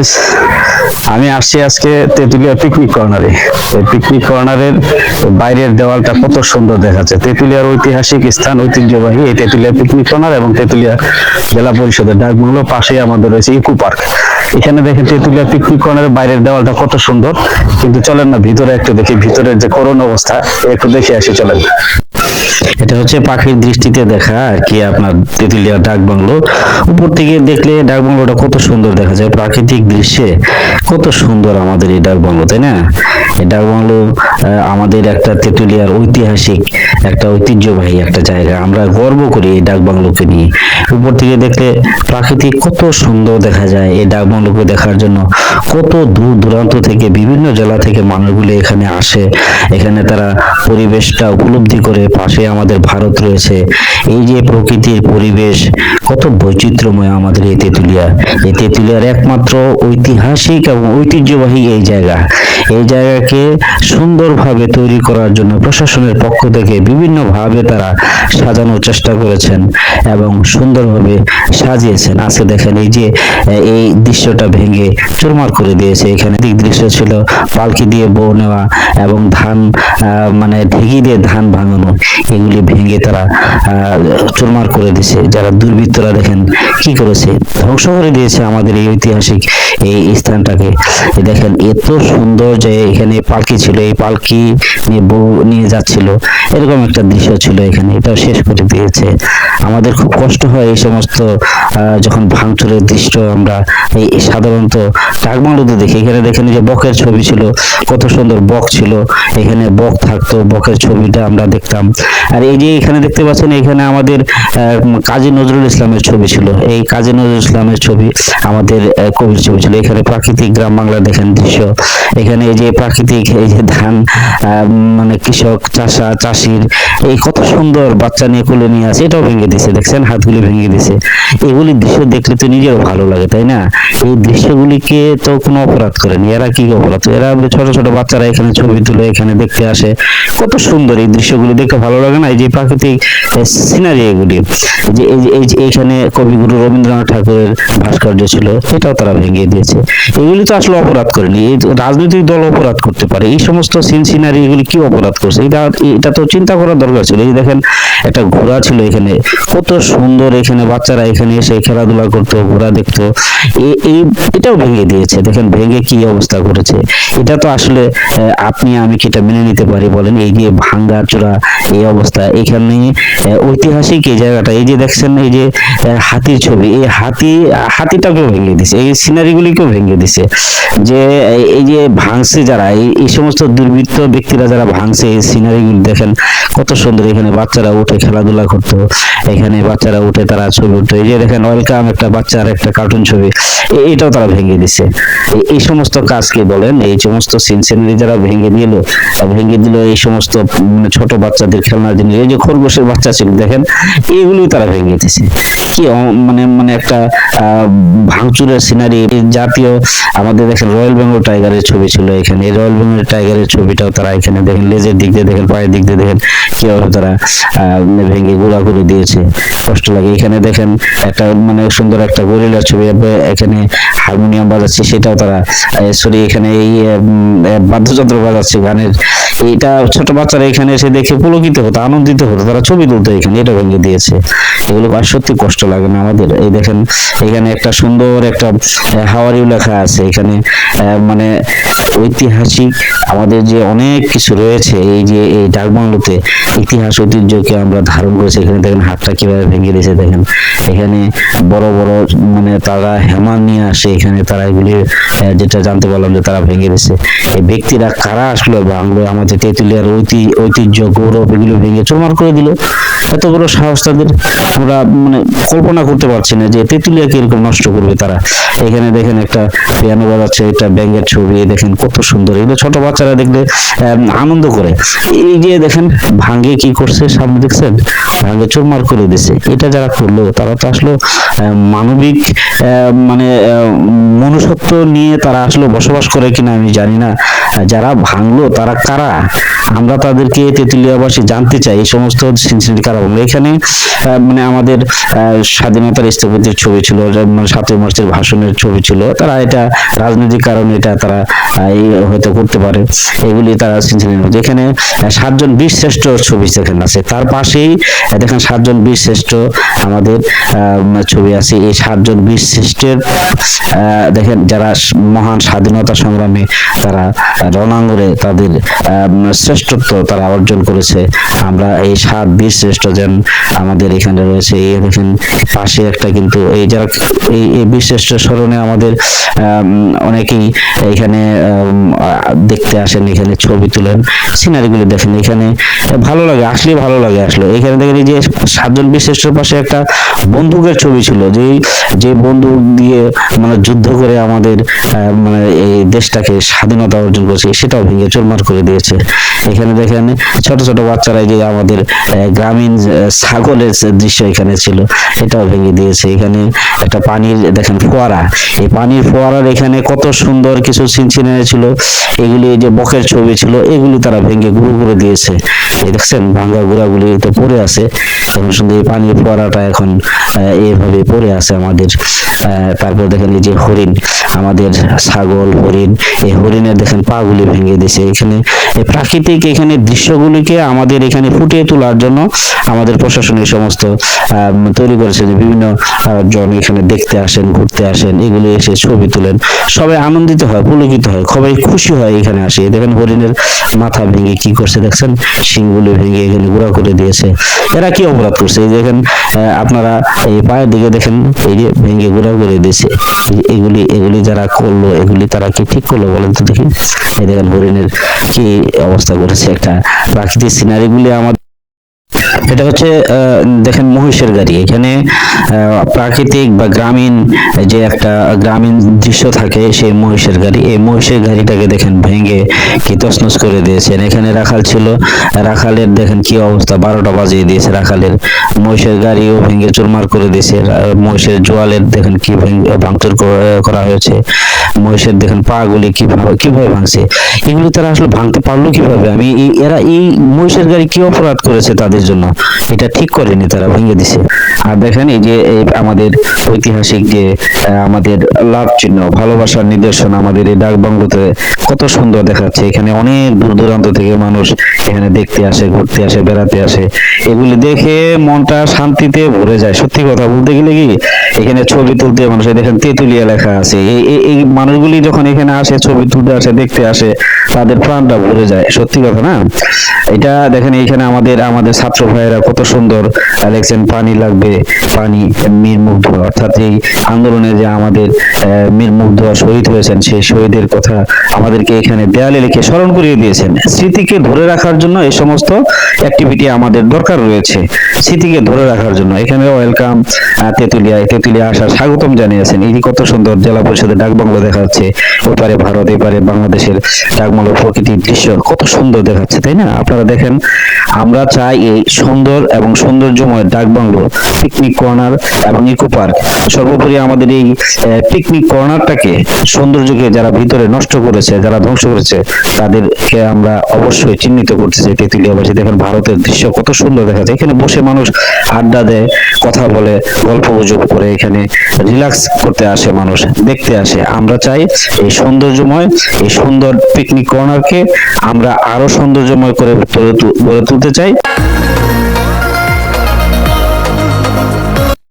Guys আমি আসছি আজকে তেঁতুলিয়া পিকনিক কর্নারে পিকনিক কর্নারের বাইরের দেওয়ালটা কত সুন্দর দেখাচ্ছে। তেঁতুলিয়ার ঐতিহাসিক স্থান, ঐতিহ্যবাহী এই তেঁতুলিয়া পিকনিক কর্নার এবং তেঁতুলিয়া জেলা পরিষদের ডাকবাংলো পাশেই আমাদের রয়েছে ইকো পার্ক। এখানে দেখেন তেঁতুলিয়া পিকনিক কর্নারের বাইরের দেওয়ালটা কত সুন্দর। কিন্তু চলেন না, ভিতরে একটু দেখি, ভিতরের যে করুণ অবস্থা, একটু দেখে আসি, চলেন। এটা হচ্ছে পাখির দৃষ্টিতে দেখা আর কি আপনার তেঁতুলিয়া ডাক বাংলো। উপর থেকে দেখলে ডাক বাংলোটা কত সুন্দর দেখা যায়, প্রাকৃতিক দৃশ্যে কত সুন্দর আমাদের এই ডাক বাংলো, তাই না? বাংলো আহ, আমাদের একটা তেঁতুলিয়ার ঐতিহাসিক একটা ঐতিহ্যবাহী একটা জায়গা। আমরা গর্ব করি এই ডাক বাংলোকে নিয়ে। উপর থেকে দেখলে প্রাকৃতিক কত সুন্দর দেখা যায় এই ডাক বাংলোকে দেখার জন্য। কত দূর দূরান্ত থেকে বিভিন্ন জেলা থেকে মানুষগুলো এখানে আসে। এখানে তারা পরিবেশটা উপলব্ধি করে পাশে আমাদের ভারত রয়েছে। এই যে প্রকৃতির পরিবেশ কত বৈচিত্র্যময় আমাদের এই তেঁতুলিয়া। এই একমাত্র ঐতিহাসিক এবং ঐতিহ্যবাহী এই জায়গা। এই জায়গাকে সুন্দরভাবে তৈরি করার জন্য প্রশাসনের পক্ষ থেকে বিভিন্নভাবে তারা সাজানোর চেষ্টা করেছেন এবং সুন্দরভাবে সাজিয়েছেন। আজকে দেখেন এই যে, এই দৃশ্যটা ভেঙে চুরমার করে দিয়েছে। এখানে দিক দৃশ্য ছিল পালকি দিয়ে বউ নেওয়া এবং ধান মানে ঢেঁকি দিয়ে ধান ভাঙানো। এগুলি ভেঙে তারা চুরমার করে দিয়েছে। যারা দুর্বৃত্তরা দেখেন কি করেছে? ধ্বংস করে দিয়েছে আমাদের এই ঐতিহাসিক এই স্থানটাকে। দেখেন, এত সুন্দর যে এখানে পালকি ছিল, এই পালকি নিয়ে বউ নিয়ে যাচ্ছিল। এরকম একটা দৃশ্য ছিল এখানে, এটাও শেষ করে দিয়েছে। আমাদের খুব কষ্ট হয় এই সমস্ত যখন ভাঙচুরের দৃশ্য আমরা এই সাধারণত টাকমালুতে দেখি। এখানে দেখেন যে বকের ছবি ছিল, কত সুন্দর বক ছিল। এখানে বক থাকতো, বকের ছবিটা আমরা দেখতাম। আর এই যে এখানে দেখতে পাচ্ছেন, এখানে আমাদের কাজী নজরুল ইসলামের ছবি ছিল। এই কাজী নজরুল ইসলামের ছবি আমাদের কবির ছবি ছিল। এখানে প্রাকৃতিক গ্রাম বাংলা দেখেন দৃশ্য। এখানে এই যে প্রাকৃতিক, এই যে ধান মানে কৃষক, চাষা, চাষির, এই কত সুন্দর বাচ্চা নিয়ে কোলে নিয়ে আছে এটাও ভেঙে দিছে দেখছেন? হাতগুলি ভেঙে দিছে এগুলি দৃশ্য দেখলে তো নিজেরও ভালো লাগে, তাই না? এই দৃশ্যগুলিকে তো কোনো অপরাধ করেনি। এরা কি অপরাধ? এরা ছোট ছোট বাচ্চারা এখানে ছবি তুলে, এখানে দেখতে আসে। কত সুন্দর এই দৃশ্যগুলি দেখতে ভালো লাগে না? এই যে প্রাকৃতিক সিনারি এগুলি। যে, এই যে- এই কবিগুরু রবীন্দ্রনাথ ঠাকুরের ভাস্কর্য ছিল, এটাও তারা ভেঙে দিয়েছে। এগুলি তো আসলে অপরাধ করেনি রাজনৈতিক দল অপরাধ করতে পারে। এই সমস্ত সিন সিনারি এগুলি কি অপরাধ করছে? এটা এটা তো চিন্তা করার দরকার ছিল। এই দেখেন, একটা ঘোড়া ছিল এখানে। কত সুন্দর এখানে বাচ্চারা এখানে এসে খেলাধুলা করতো, ঘোড়া দেখতো। এই, এটাও ভেঙে দিয়েছে। দেখেন, ভেঙে কি অবস্থা করেছে। এটা তো আসলে আপনি, আমি কি এটা মেনে নিতে পারি বলেন? এই যে ভাঙ্গা চূড়া এই অবস্থা। এখানে ঐতিহাসিক এই জায়গাটা, এই যে দেখছেন, এই যে হাতির ছবি। এই হাতি হাতিটাকেও ভেঙে দিছে। এই সিনারিগুলিকেও ভেঙে দিছে। যে এই- যে ভাঙছে যারা এই সমস্ত দুর্বৃত্ত ব্যক্তিরা যারা ভাঙছে এই সিনারিগুলি দেখেন কত সুন্দর। এখানে বাচ্চারা উঠে খেলাধুলা করতো। এখানে বাচ্চারা উঠে তারা ছবি উঠতো এই যে দেখেন ওয়েলকাম একটা বাচ্চার একটা কার্টুন ছবি। এটাও তারা ভেঙে দিছে। এই- সমস্ত কাজকে বলেন? এই সমস্ত সিন সিনারি যারা ভেঙে দিল ভেঙে দিল এই সমস্ত উম, ছোট বাচ্চাদের খেলনার জিনিস। এই যে খরগোশের বাচ্চা ছিল দেখেন এইগুলি তারা ভেঙে দিছে। কি মানে মানে একটা ভাঙচুরের সিনারি জাতীয় আমাদের দেখেন রয়্যাল বেঙ্গল টাইগারের ছবি ছিল এখানে। এই রয়্যাল বেঙ্গল টাইগারের ছবিটাও তারা এখানে দেখেন, লেজের দিক দিয়ে দেখেন, পায়ের দিক দিয়ে দেখেন, কীভাবে তারা ভেঙে গুঁড়া করে দিয়েছে। কষ্ট লাগে। এখানে দেখেন, একটা মানে সুন্দর একটা গরিলার ছবি এখানে হারমোনিয়াম বাজাচ্ছে, সেটাও তারা সরি এখানে এই বাদ্যযন্ত্র বাজাচ্ছে গানের। এটা ছোট বাচ্চারা এখানে এসে দেখে পুলকিত হতো, আনন্দিত হতো, তারা ছবি তুলতো এখানে, এটা ভেঙে দিয়েছে। এগুলো সত্যি কষ্ট লাগে না আমাদের। এই দেখেন, এখানে একটা সুন্দর একটা হাওয়ারিও লেখা আছে। এখানে মানে ঐতিহাসিক আমাদের যে অনেক কিছু রয়েছে, এই যে এই ডাকবাংলোতে ইতিহাস, ঐতিহ্যকে আমরা ধারণ করেছি। এখানে দেখেন, হাতটা কীভাবে ভেঙে দিয়েছে দেখেন। এখানে বড় বড় মানে তারা হেমান নিয়ে আসে। এখানে তারা এগুলি যেটা জানতে পারলাম যে তারা ভেঙে দিয়েছে। এই ব্যক্তিরা কারা আসলো? বাংলো, আমাদের তেঁতুলিয়ার ঐতি, ঐতিহ্য, গৌরব এগুলো ভেঙে চোরমার করে দিল। এত বড় সাহস তাদের। আমরা মানে কল্পনা করতে পারছি না যে তেঁতুলিয়াকে এরকম নষ্ট করবে তারা। এখানে দেখেন একটা পিয়ানো বাজাচ্ছে এটা ব্যাঙ্গের ছবি, দেখেন কত সুন্দর। এগুলো ছোট বাচ্চারা দেখলে আনন্দ করে। এই যে দেখেন, ভাঙ্গে কি করছে সামনে দেখছেন? ভাঙ্গে চোরমার করে দিছে। এটা যারা করল, তারা তো আসলে মানবিক মানে মনুষ্যত্ব নিয়ে তারা আসলে বসবাস করে কিনা আমি জানি না। যারা ভাঙলো, তারা কারা? আমরা তাদেরকে তেঁতুলিয়াবাসী জানতে চাই। এই সমস্ত সিনসিনারি কারা ভাঙলো? এখানে মানে আমাদের স্বাধীনতার স্থপতির ছবি ছিল যেমন সাতই মার্চের ভাষণের ছবি ছিল। তারা এটা রাজনৈতিক কারণে এটা তারা হয়তো করতে পারে। এগুলি তারা সিনসিনারি যেখানে সাতজন বীর শ্রেষ্ঠ ছবি যেখানে আছে। তার পাশেই দেখেন সাতজন বীর শ্রেষ্ঠ আমাদের ছবি আছে। এই সাতজন বীর শ্রেষ্ঠের দেখেন যারা মহান স্বাধীনতা সংগ্রামে, তারা রণাঙ্গরে তাদের শ্রেষ্ঠত্ব তারা অর্জন করেছে। আমরা এই সাত বীর শ্রেষ্ঠ যেন আমাদের এখানে রয়েছে। এই দেখেন, পাশে একটা কিন্তু, এই যারা, এই বীর শ্রেষ্ঠ স্মরণে আমাদের অনেকেই এখানে দেখতে আসেন, এখানে ছবি তুলেন সিনারিগুলো দেখেন। এখানে ভালো লাগে আসলে ভালো লাগে আসলে। এখানে দেখেন এই যে সাতজন বিশিষ্টর পাশে একটা বন্দুকের ছবি ছিল, যে যে বন্দুক দিয়ে মানে যুদ্ধ করে আমাদের মানে এই দেশটাকে স্বাধীনতা অর্জন করেছে, সেটাও ভেঙে চুরমার করে দিয়েছে। এখানে দেখেন ছোট ছোট বাচ্চারা যে আমাদের গ্রামীণ ছাগলের দৃশ্য এখানে ছিল, এটাও ভেঙে দিয়েছে। এখানে একটা পানির, দেখেন ফোয়ারা, এই পানির ফোয়ারার এখানে কত সুন্দর কিছু সিনসিনারি ছিল এগুলি যে বকের ছবি ছিল এগুলি তারা ভেঙে গুঁড়ো করে দিয়েছে। এই দেখছেন ভাঙ্গা গুড়াগুলি তো পড়ে আছে। এখন সুন্দর এই পানির ফোয়ারাটা এখন আহ, এইভাবে পড়ে আছে আমাদের। তারপর দেখেন এই যে হরিণ আমাদের ছাগল হরিণ এই হরিণের দেখেন পাগুলি ভেঙে দিয়েছে। এখানে এই প্রাকৃতিক এখানে দৃশ্যগুলিকে আমাদের এখানে ফুটিয়ে তোলার জন্য আমাদের প্রশাসন এই সমস্ত তৈরি করেছে যে বিভিন্ন জন এখানে দেখতে আসেন ঘুরতে আসেন এগুলি এসে ছবি তোলেন। সবাই আনন্দিত হয় পুলকিত হয়। সবাই খুশি হয় এখানে আসে। দেখেন হরিণের মাথা ভেঙে কি করছে, দেখছেন? শিংগুলি ভেঙে এখানে গুঁড়া করে দিয়েছে। এরা কি অপরাধ করছে? এই দেখেন আপনারা এই পায়ের দিকে দেখেন, এই যে ভেঙে গুঁড়া করে দিয়েছে। এগুলি এগুলি যারা করল, এগুলি তারা কি ঠিক করল বলেন তো দেখি? এই দেখেন হরিণের কি অবস্থা করেছে একটা প্রাকৃতিক সিনারিগুলি আমাদের এটা হচ্ছে দেখেন মহিষের গাড়ি। এখানে প্রাকৃতিক বা গ্রামীণ যে একটা গ্রামীণ দৃশ্য থাকে, সেই মহিষের গাড়ি। এই মহিষের গাড়িটাকে দেখেন ভেঙে কি তছনছ করে দিয়েছেন। এখানে রাখাল ছিল। রাখালের দেখেন কি অবস্থা, বারোটা বাজিয়ে দিয়েছে রাখালের। মহিষের গাড়িও ভেঙে চুরমার করে দিয়েছে। মহিষের জোয়ালের দেখেন কি ভেঙে, ভাঙচুর করা- হয়েছে। মহিষের দেখেন পা গুলি কীভাবে কীভাবে ভাঙছে। এগুলো তারা আসলে ভাঙতে পারল কীভাবে? আমি এরা এই মহিষের গাড়ি কি অপরাধ করেছে তাদের জন্য? এটা ঠিক করেনি, তারা ভেঙে দিছে। আর দেখেন এই যে আমাদের ঐতিহাসিক যে আমাদের লাভ চিহ্ন, ভালোবাসার নিদর্শন আমাদের এই ডাক বাংলোতে কত সুন্দর দেখাচ্ছে। এখানে অনেক দূর দূরান্ত থেকে মানুষ এখানে দেখতে আসে, ঘুরতে আসে, বেড়াতে আসে। এগুলি দেখে মনটা শান্তিতে ভরে যায়। সত্যি কথা বলতে গেলে কি, এখানে ছবি তুলতে মানুষ দেখেন তেঁতুলিয়া লেখা আছে। এই এই- মানুষগুলি যখন এখানে আসে, ছবি তুলতে আসে, দেখতে আসে, তাদের প্রাণটা ভরে যায়। সত্যি কথা না? এটা দেখেন, এখানে আমাদের আমাদের ছাত্র ভাইয়েরা কত সুন্দর। লিখছেন পানি লাগবে, পানি মীর মুগ্ধ। অর্থাৎ এই আন্দোলনে যে আমাদের মীর মুগ্ধ শহীদ হয়েছেন সেই শহীদের কথা আমাদেরকে এখানে দেয়ালে লিখে স্মরণ করিয়ে দিয়েছেন। স্মৃতিকে ধরে রাখার জন্য এই সমস্ত অ্যাক্টিভিটি আমাদের দরকার রয়েছে। স্মৃতিকে ধরে রাখার জন্য। এখানে ওয়েলকাম তেতুলিয়া তেতুলিয়া আসার স্বাগতম জানিয়েছেন। এই কত সুন্দর জেলা পরিষদের ডাকবাংলো দেখা যাচ্ছে ওপারে ভারত, এপারে বাংলাদেশের ডাকবাংলো প্রকৃতির দৃশ্য। কত সুন্দর দেখাচ্ছে, তাই না? আপনারা দেখেন, আমরা চাই এই সুন্দর এবং সৌন্দর্যময় ডাক বাংলো পিকনিক কর্নার এবং ইকো পার্ক সর্বোপরি আমাদের এই পিকনিক কর্নারটাকে সৌন্দর্যকে যারা ভিতরে নষ্ট করেছে, যারা ধ্বংস করেছে, তাদেরকে আমরা অবশ্যই চিহ্নিত করতে চাই তেঁতুলিয়াবাসী দেখেন ভারতের দৃশ্য কত সুন্দর দেখা যায় এখানে বসে মানুষ আড্ডা দেয়, কথা বলে, গল্প গুজব করে, এখানে রিল্যাক্স করতে আসে মানুষ, দেখতে আসে। আমরা চাই এই সৌন্দর্যময়, এই সুন্দর পিকনিক কর্নারকে আমরা আরও সৌন্দর্যময় করে গড়ে তুলতে চাই।